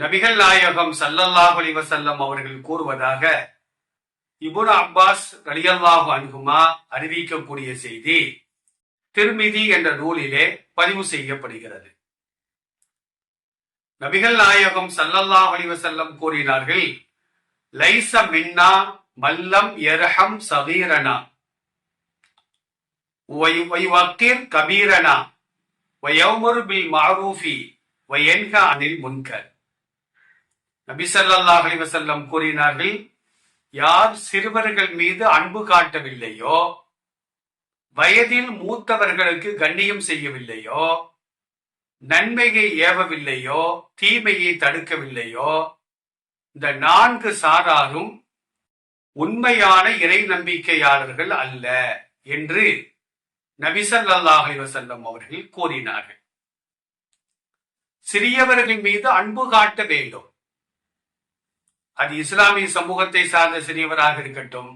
நபிகள் நாயகம் சல்லல்லாஹ் அலைஹி அவர்கள் கூறுவதாக இபுன் அப்பாஸ் ரலியல்லாஹு அன்குமா அறிவிக்கக்கூடிய செய்தி திருமிதி என்ற நூலிலே பதிவு செய்யப்படுகிறது. நபிகள் நாயகம் சல்லல்லாஹ் அலிவசல்லம் கூறினார்கள் லைச மின்னா மல்லம் யர்ஹம் சகீரனா கபீரனா வயவுமரு பில் மாரூஃபி வயன்க அனில் முன்கர். நபி அலிவசல்லம் கூறினார்கள் யார் சிறுவர்கள் மீது அன்பு காட்டவில்லையோ வயதில் மூத்தவர்களுக்கு கண்ணியம் செய்யவில்லையோ நன்மையை ஏவவில்லையோ தீமையை தடுக்கவில்லையோ இந்த நான்கு சாராரும் உண்மையான இறை நம்பிக்கையாளர்கள் அல்ல என்று நபிசல்லாஹ் அலைஹி அவர்கள் கூறினார்கள். சிறியவர்கள் மீது அன்பு காட்ட வேண்டும். அது இஸ்லாமிய சமூகத்தை சார்ந்த சிறியவராக இருக்கட்டும்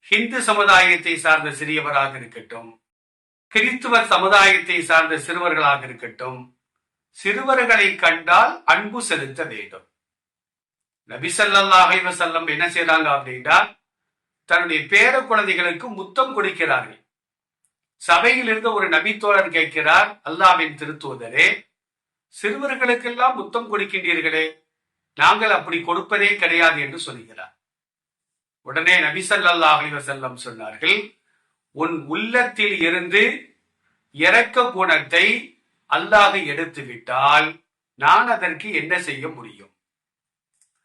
ஹிந்து சமுதாயத்தை சார்ந்த சிறியவராக இருக்கட்டும் கிறித்துவ சமுதாயத்தை சார்ந்த சிறுவர்களாக இருக்கட்டும் சிறுவர்களை கண்டால் அன்பு செலுத்த வேண்டும். நபிசல்லாஹ் வசல்லம் என்ன செய்றாங்க அப்படின்னா தன்னுடைய பேர குழந்தைகளுக்கு முத்தம் கொடுக்கிறார்கள். சபையில் இருந்த ஒரு நபித்தோழர் கேட்கிறார் அல்லாவின் திருத்துவதரே சிறுவர்களுக்கெல்லாம் முத்தம் கொடுக்கின்றீர்களே நாங்கள் அப்படி கொடுப்பதே கிடையாது என்று சொல்கிறார். உடனே நபிசல்லா ஸல்லல்லாஹு செல்லம் சொன்னார்கள் உன் உள்ளத்தில் இருந்து இறக்க குணத்தை அல்லாஹ் எடுத்து விட்டால் நான் அதற்கு என்ன செய்ய முடியும்?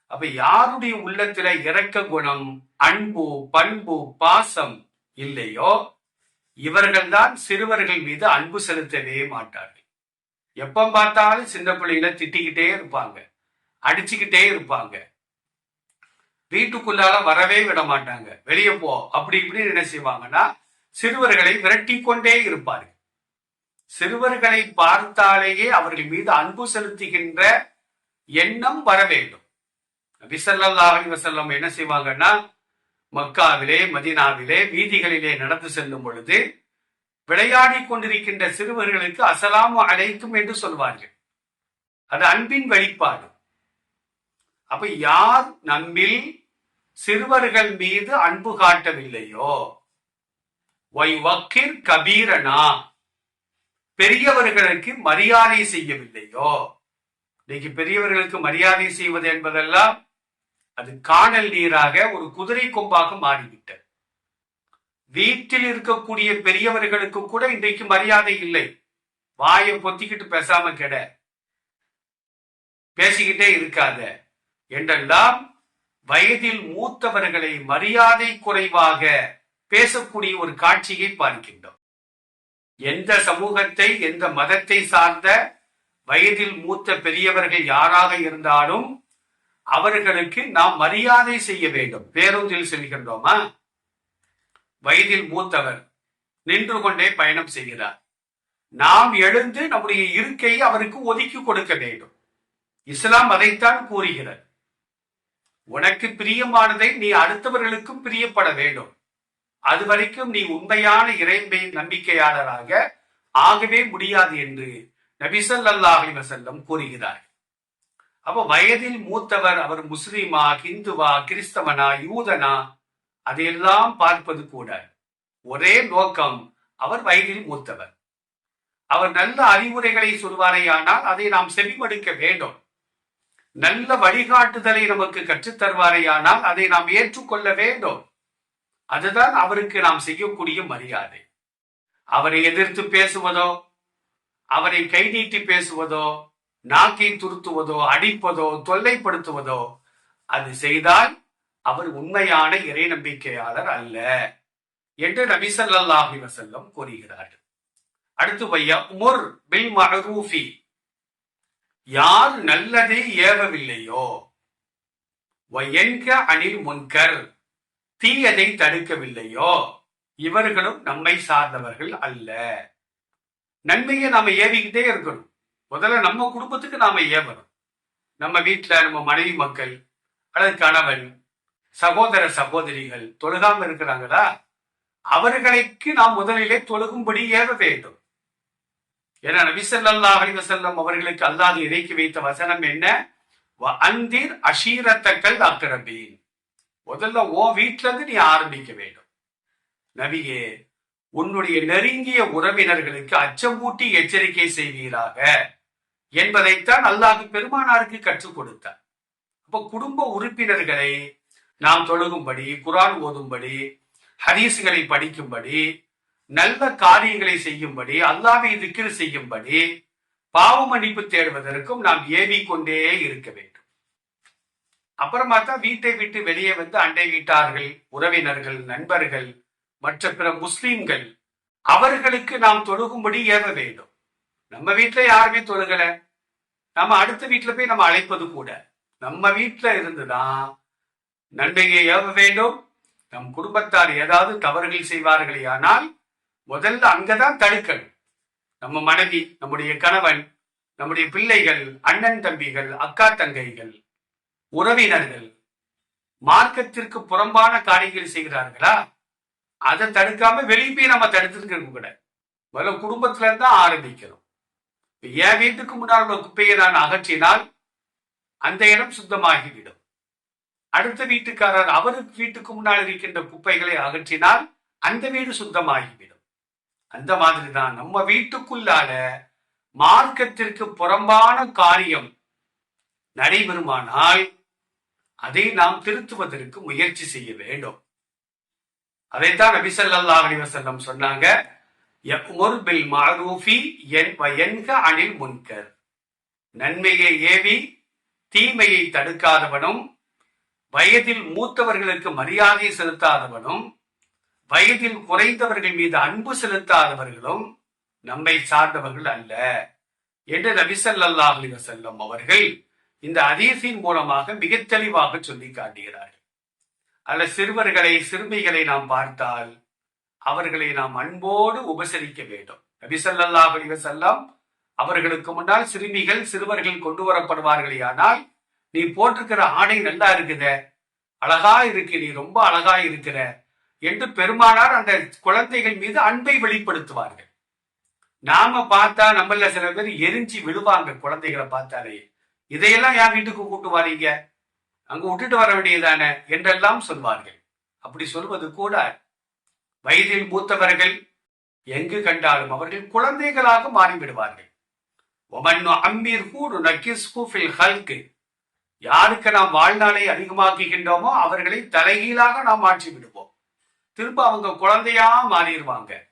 அப்ப யாருடைய உள்ளத்துல இறக்க குணம் அன்பு பண்பு பாசம் இல்லையோ இவர்கள்தான் சிறுவர்கள் மீது அன்பு செலுத்தவே மாட்டார்கள். எப்ப பார்த்தாலும் சின்ன பிள்ளைகளை திட்டிக்கிட்டே இருப்பாங்க. அடிச்சுக்கிட்டே இருப்பாங்க. வீட்டுக்குள்ளால வரவே விட மாட்டாங்க வெளியே போ அப்படி இப்படி என்ன செய்வாங்கன்னா சிறுவர்களை விரட்டி கொண்டே இருப்பார்கள். சிறுவர்களை பார்த்தாலேயே அவர்கள் மீது அன்பு செலுத்துகின்ற எண்ணம் வர வேண்டும். விசல்லாஹி வசல்லம் என்ன செய்வாங்கன்னா மக்காவிலே மதினாவிலே வீதிகளிலே நடந்து செல்லும் பொழுது விளையாடி கொண்டிருக்கின்ற சிறுவர்களுக்கு அசலாமு அழைக்கும் என்று சொல்வார்கள். அது அன்பின் வெளிப்பாடு. அப்ப யார் நம்மில் சிறுவர்கள் மீது அன்பு காட்டவில்லையோ? ஒய் வக்கிர் கபீரனா? பெரியவர்களுக்கு மரியாதை செய்யவில்லையோ? இன்னைக்கு பெரியவர்களுக்கு மரியாதை செய்வது என்பதெல்லாம் அது காணல் நீராக ஒரு குதிரை கொம்பாக மாறிவிட்டது. வீட்டில் இருக்கக்கூடிய பெரியவர்களுக்கு கூட இன்றைக்கு மரியாதை இல்லை. வாயை பொத்திக்கிட்டு பேசாம கெட. பேசிக்கிட்டே இருக்காத. என்றெல்லாம் வயதில் மூத்தவர்களை மரியாதை குறைவாக பேசக்கூடிய ஒரு காட்சியை பார்க்கின்றோம். எந்த சமூகத்தை எந்த மதத்தை சார்ந்த வயதில் மூத்த பெரியவர்கள் யாராக இருந்தாலும் அவர்களுக்கு நாம் மரியாதை செய்ய வேண்டும். பேருந்தில் செல்கின்றோமா? வயதில் மூத்தவர் நின்று கொண்டே பயணம் செய்கிறார். நாம் எழுந்து நம்முடைய இருக்கையை அவருக்கு ஒதுக்கி கொடுக்க வேண்டும். இஸ்லாம் அதைத்தான் கூறுகிறது. உனக்கு பிரியமானதை நீ அடுத்தவர்களுக்கும் பிரியப்பட வேண்டும். அது வரைக்கும் நீ உண்மையான இறைமை நம்பிக்கையாளராக ஆகவே முடியாது என்று நபிசல் அல்லாஹி வசல்லம் கூறுகிறார். அப்ப வயதில் மூத்தவர் அவர் முஸ்லிமா ஹிந்துவா கிறிஸ்தவனா யூதனா அதையெல்லாம் பார்ப்பது கூட ஒரே நோக்கம் அவர் வயதில் மூத்தவர். அவர் நல்ல அறிவுரைகளை சொல்வாரேயானால் அதை நாம் செவிமடுக்க வேண்டும். நல்ல வழிகாட்டுதலை நமக்கு கற்றுத் தருவாரேயானால் அதை நாம் ஏற்றுக்கொள்ள வேண்டும். அதுதான் அவருக்கு நாம் செய்யக்கூடிய மரியாதை. அவரை எதிர்த்து பேசுவதோ அவரை கை நீட்டி பேசுவதோ நாக்கை துருத்துவதோ அடிப்பதோ தொல்லைப்படுத்துவதோ அது செய்தால் அவர் உண்மையான இறை நம்பிக்கையாளர் அல்ல என்று நபிசல்லாஹி வசல்லம் கூறுகிறார் கூறுகிறார்கள். அடுத்து பையா முர் பில் மஅரூஃபி யார் நல்லதை ஏவவில்லையோ? என்க அணில் முன்கர் தீயதை தடுக்கவில்லையோ? இவர்களும் நம்மை சார்ந்தவர்கள் அல்ல. நன்மையை நாம ஏவிக்கிட்டே இருக்கணும். முதல்ல நம்ம குடும்பத்துக்கு நாம ஏவணும். நம்ம வீட்டில் நம்ம மனைவி மக்கள் அல்லது கணவன் சகோதர சகோதரிகள் தொழுகாம இருக்கிறாங்களா? அவர்களுக்கு நாம் முதலிலே தொழுகும்படி ஏவ வேண்டும். ஏன்னா நபிசல்லா அலிவசல்லம் அவர்களுக்கு அல்லாது இறக்கி வைத்த வசனம் என்ன? அந்தீர் அஷீரத்தக்கள் அக்கிரபீன் முதல்ல ஓ வீட்டுல இருந்து நீ ஆரம்பிக்க வேண்டும். நபியே உன்னுடைய நெருங்கிய உறவினர்களுக்கு அச்சமூட்டி எச்சரிக்கை செய்வீராக என்பதைத்தான் அல்லாஹு பெருமானாருக்கு கற்றுக் கொடுத்தார். அப்ப குடும்ப உறுப்பினர்களை நாம் தொழுகும்படி குரான் ஓதும்படி ஹரீசுகளை படிக்கும்படி நல்ல காரியங்களை செய்யும்படி அல்லாவை திக்கிர் செய்யும்படி பாவ மன்னிப்பு தேடுவதற்கும் நாம் ஏவிக்கொண்டே இருக்க வேண்டும். அப்புறமா தான் வீட்டை விட்டு வெளியே வந்து அண்டை வீட்டார்கள் உறவினர்கள் நண்பர்கள் மற்ற பிற முஸ்லீம்கள் அவர்களுக்கு நாம் தொழுகும்படி ஏவ வேண்டும். நம்ம வீட்டுல யாருமே தொழுகல. நம்ம அடுத்த வீட்டுல போய் நம்ம அழைப்பது கூட. நம்ம வீட்டுல இருந்துதான் நன்மையை ஏவ வேண்டும்? நம் குடும்பத்தார் ஏதாவது தவறுகள் செய்வார்களே ஆனால் முதல்ல அங்கதான் தடுக்கணும் நம்ம மனைவி நம்முடைய கணவன் நம்முடைய பிள்ளைகள் அண்ணன் தம்பிகள் அக்கா தங்கைகள் உறவினர்கள் மார்க்கத்திற்கு புறம்பான காரியங்கள் செய்கிறார்களா? அதை தடுக்காம வெளியே போய் நம்ம தடுத்துருக்க கூட. முதல்ல குடும்பத்துல இருந்தா ஆரம்பிக்கணும். என் வீட்டுக்கு முன்னால் உள்ள குப்பையை நான் அகற்றினால் அந்த இடம் சுத்தமாகிவிடும். அடுத்த வீட்டுக்காரர் அவருக்கு வீட்டுக்கு முன்னால் இருக்கின்ற குப்பைகளை அகற்றினால் அந்த வீடு சுத்தமாகிவிடும். அந்த மாதிரி தான் நம்ம வீட்டுக்குள்ளால மார்க்கத்திற்கு புறம்பான காரியம் நடைபெறுமானால் அதை நாம் திருத்துவதற்கு முயற்சி செய்ய வேண்டும். அதைத்தான் நபிசல்லா அலிவசல்லம் சொன்னாங்க பில் மாரூஃபி அணில் முன்கர். நன்மையை ஏவி தீமையை தடுக்காதவனும் வயதில் மூத்தவர்களுக்கு மரியாதை செலுத்தாதவனும் வயதில் குறைந்தவர்கள் மீது அன்பு செலுத்தாதவர்களும் நம்மை சார்ந்தவர்கள் அல்ல என்று நபிசல்லா அலி வசல்லம் அவர்கள் இந்த அதீசின் மூலமாக மிக தெளிவாக சொல்லி காட்டுகிறார்கள். அல்ல சிறுவர்களை சிறுமிகளை நாம் பார்த்தால் அவர்களை நாம் அன்போடு உபசரிக்க வேண்டும். நபிசல்லா அலி வசல்லம் அவர்களுக்கு முன்னால் சிறுமிகள் சிறுவர்கள் கொண்டு வரப்படுவார்களே ஆனால் நீ போட்டிருக்கிற ஆடை நல்லா இருக்குத அழகா இருக்கு நீ ரொம்ப அழகா இருக்கிற என்று பெருமானார் அந்த குழந்தைகள் மீது அன்பை வெளிப்படுத்துவார்கள். நாம பார்த்தா நம்மள சில பேர் எரிஞ்சு விழுவாங்க குழந்தைகளை பார்த்தாலே. இதையெல்லாம் என் வீட்டுக்கு கூட்டு வரீங்க? அங்க விட்டுட்டு வர வேண்டியதானே என்றெல்லாம் சொல்வார்கள். அப்படி சொல்வது கூட வயதில் மூத்தவர்கள் எங்கு கண்டாலும் அவர்கள் குழந்தைகளாக மாறிவிடுவார்கள். ஹல்கு யாருக்கு நாம் வாழ்நாளை அதிகமாக்குகின்றோமோ அவர்களை தலைகீழாக நாம் மாற்றி விடுவோம் திரும்ப அவங்க குழந்தையா மாறிடுவாங்க.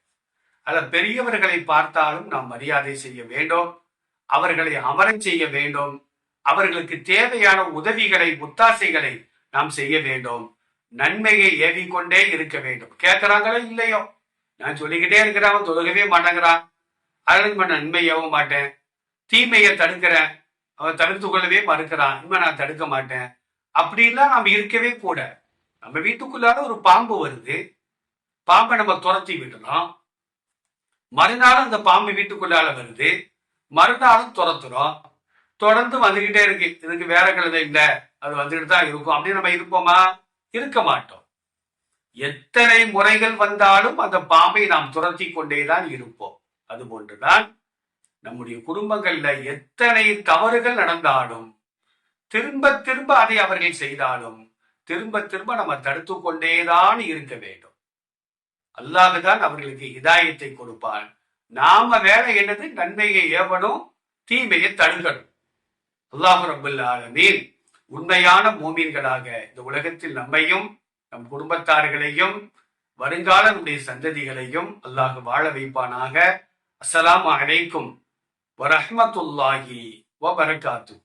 அல்ல பெரியவர்களை பார்த்தாலும் நாம் மரியாதை செய்ய வேண்டும். அவர்களை அமரம் செய்ய வேண்டும். அவர்களுக்கு தேவையான உதவிகளை ஒத்தாசைகளை நாம் செய்ய வேண்டும். நன்மையை ஏவிக்கொண்டே இருக்க வேண்டும். கேட்கிறாங்களோ இல்லையோ? நான் சொல்லிக்கிட்டே இருக்கிறேன் அவன் தொழுகவே மாட்டேங்கிறான். அதற்கு நன்மை ஏவ மாட்டேன். தீமையை தடுக்கிறேன். அவன் தடுத்து கொள்ளவே மறுக்கிறான். இனிமே நான் தடுக்க மாட்டேன். அப்படின்லாம் நாம் இருக்கவே கூட. நம்ம வீட்டுக்குள்ளார ஒரு பாம்பு வருது. பாம்பை நம்ம துரத்தி விட்டுறோம் மறுநாளும் அந்த பாம்பு வீட்டுக்குள்ளால வருது. மறுநாளும் துரத்துறோம். தொடர்ந்து வந்துகிட்டே இருக்கு. இதுக்கு வேற கிழமை இல்லை. அது வந்துகிட்டு தான் இருக்கும். அப்படின்னு நம்ம இருப்போமா? இருக்க மாட்டோம். எத்தனை முறைகள் வந்தாலும் அந்த பாம்பை நாம் துரத்தி கொண்டேதான் இருப்போம். அது போன்றுதான் நம்முடைய குடும்பங்கள்ல எத்தனை தவறுகள் நடந்தாலும் திரும்ப திரும்ப அதை அவர்கள் செய்தாலும் திரும்ப திரும்ப நம்ம தடுத்து கொண்டேதான் இருக்க வேண்டும். அல்லாஹுதான் அவர்களுக்கு இதாயத்தை கொடுப்பான். நாம வேலை என்னது? நன்மையை ஏவனும் தீமையை தடுக்கணும். அல்லாஹு ரபுல்ல ஆலமீன் உண்மையான மோமீன்களாக இந்த உலகத்தில் நம்மையும் நம் குடும்பத்தார்களையும் வருங்கால நம்முடைய சந்ததிகளையும் அல்லாஹ் வாழ வைப்பானாக. அஸ்லாம் அலைக்கும் வரஹமத்துல்லாஹி வபரகாத்து